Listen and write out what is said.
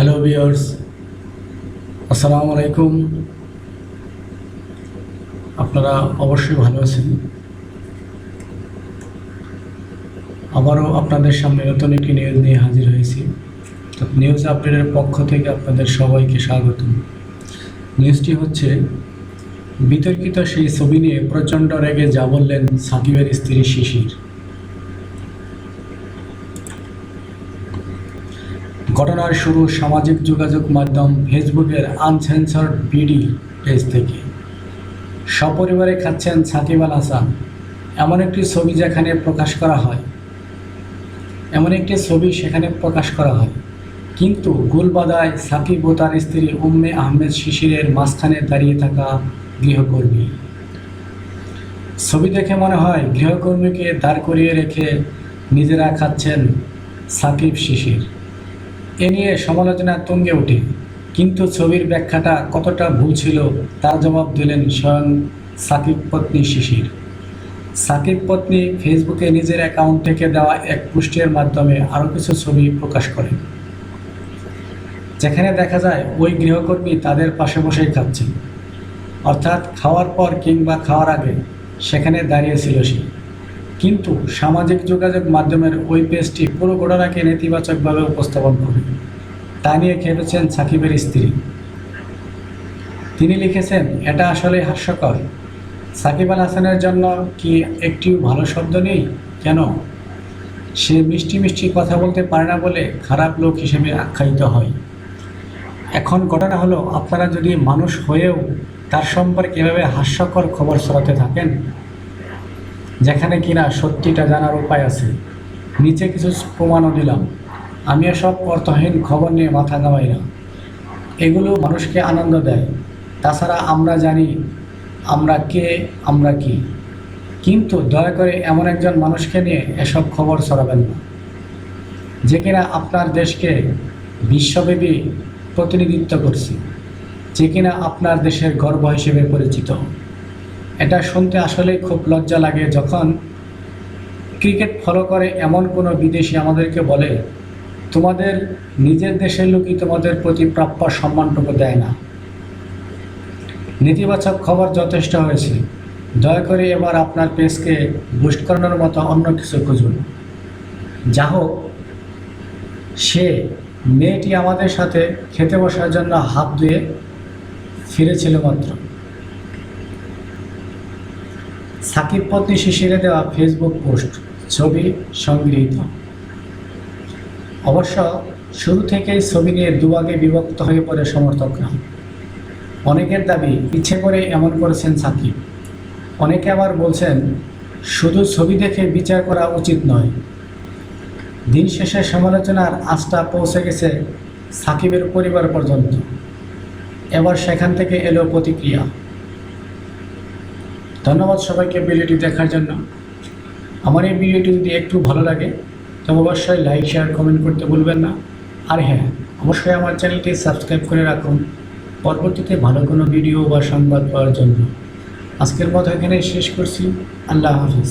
Hello viewers আসসালামু আলাইকুম আপনারা অবশ্যই ভালো আছেন আবারও আপনাদের সামনে নতুন একটি নিউজ নিয়ে হাজির হয়েছি নিউজ আপডেটের পক্ষ থেকে আপনাদের সবাইকে স্বাগত নিউজটি হচ্ছে, বিতর্কিত সেই ছবি নিয়ে প্রচণ্ড রেগে যা বললেন সাকিবের স্ত্রী শিশির। ঘটনার শুরু সামাজিক যোগাযোগ মাধ্যম ফেসবুকের আনসেন্সর্ড বিডি পেজ থেকে। সপরিবারে খাচ্ছেন সাকিব আল হাসান। এমন একটি ছবি যেখানে প্রকাশ করা হয়। এমন একটি ছবি সেখানে প্রকাশ করা হয়। কিন্তু গুলবাদায় সাকিব ও তার স্ত্রী উম্মে আহমেদ শিশিরের মাঝখানে দাঁড়িয়ে থাকা গৃহকর্মী। ছবি দেখে মনে হয় গৃহকর্মীকে দাঁড় করিয়ে রেখে নিজেরা খাচ্ছেন সাকিব শিশির। এ নিয়ে সমালোচনা তুঙ্গে ওঠে। কিন্তু ছবির ব্যাখ্যাটা কতটা ভুল ছিল তার জবাব দিলেন স্বয়ং সাকিব পত্নী শিশির। সাকিব পত্নী ফেসবুকে নিজের অ্যাকাউন্ট থেকে দেওয়া এক পোস্টের মাধ্যমে আরও কিছু ছবি প্রকাশ করেন। যেখানে দেখা যায় ওই গৃহকর্মী তাদের পাশে বসেই খাচ্ছেন। অর্থাৎ খাওয়ার পর কিংবা খাওয়ার আগে সেখানে দাঁড়িয়েছিল সে। কিন্তু সামাজিক যোগাযোগ মাধ্যমের ওই পেজটি পুরো ঘটনাকে নেতিবাচকভাবে উপস্থাপন করে। তা নিয়ে খেপেছেন সাকিবের স্ত্রী। তিনি লিখেছেন, এটা আসলে হাস্যকর। সাকিব আল হাসানের জন্য কি একটিও ভালো শব্দ নেই? কেন? সে মিষ্টি মিষ্টি কথা বলতে পারে না বলে খারাপ লোক হিসেবে আখ্যায়িত হয়। এখন ঘটনা হলো, আপনারা যদি মানুষ হয়েও তার সম্পর্কে এভাবে হাস্যকর খবর ছড়াতে থাকেন যেখানে কিনা সত্যিটা জানার উপায় আছে। নিচে কিছু প্রমাণও দিলাম। আমি এসব অর্থহীন খবর নিয়ে মাথা ঘামাই না এগুলো মানুষকে আনন্দ দেয়। তাছাড়া আমরা জানি, আমরা কে, আমরা কি। কিন্তু দয়া করে এমন একজন মানুষকে নিয়ে এসব খবর ছড়াবেন না। যে কিনা আপনার দেশকে বিশ্বব্যাপী প্রতিনিধিত্ব করছে। যে কিনা আপনার দেশের গর্ব হিসেবে পরিচিত। এটা শুনতে আসলে খুব লজ্জা লাগে যখন ক্রিকেট ফলো করে এমন কোনো বিদেশি আমাদেরকে বলে, তোমাদের নিজের দেশের লোকই তোমাদের প্রতি প্রাপ্য সম্মানটুকু দেয় না। নেতিবাচক খবর যথেষ্ট হয়েছে। দয়া করে এবার আপনার পেজকে বুস্ট করানোর মতো অন্য কিছু খুঁজুন। যা হোক, সে মেয়েটি আমাদের সাথে খেতে বসার জন্য হাত ধুয়ে ফিরেছিল মাত্র। সাকিব পত্নী শিশিরে দেওয়া ফেসবুক পোস্ট ছবি সংগৃহীত। অবশ্য শুরু থেকেই ছবি নিয়ে দুভাগে বিভক্ত হয়ে পড়ে সমর্থকরা। অনেকের দাবি, ইচ্ছে করে এমন করেছেন সাকিব। অনেকে আবার বলছেন, শুধু ছবি দেখে বিচার করা উচিত নয়। দিন শেষে সমালোচনার আস্থা পৌঁছে গেছে সাকিবের পরিবার পর্যন্ত। এবার সেখান থেকে এলো প্রতিক্রিয়া। ধন্যবাদ সবাইকে ভিডিওটি দেখার জন্য। আমার এই ভিডিওটি যদি একটু ভালো লাগে, তবে অবশ্যই লাইক শেয়ার কমেন্ট করতে ভুলবেন না। আর হ্যাঁ অবশ্যই আমার চ্যানেলটি সাবস্ক্রাইব করে রাখুন। পরবর্তীতে ভালো কোনো ভিডিও বা সংবাদ পাওয়ার জন্য। আজকের মতো এখানে শেষ করছি। আল্লাহ হাফিজ।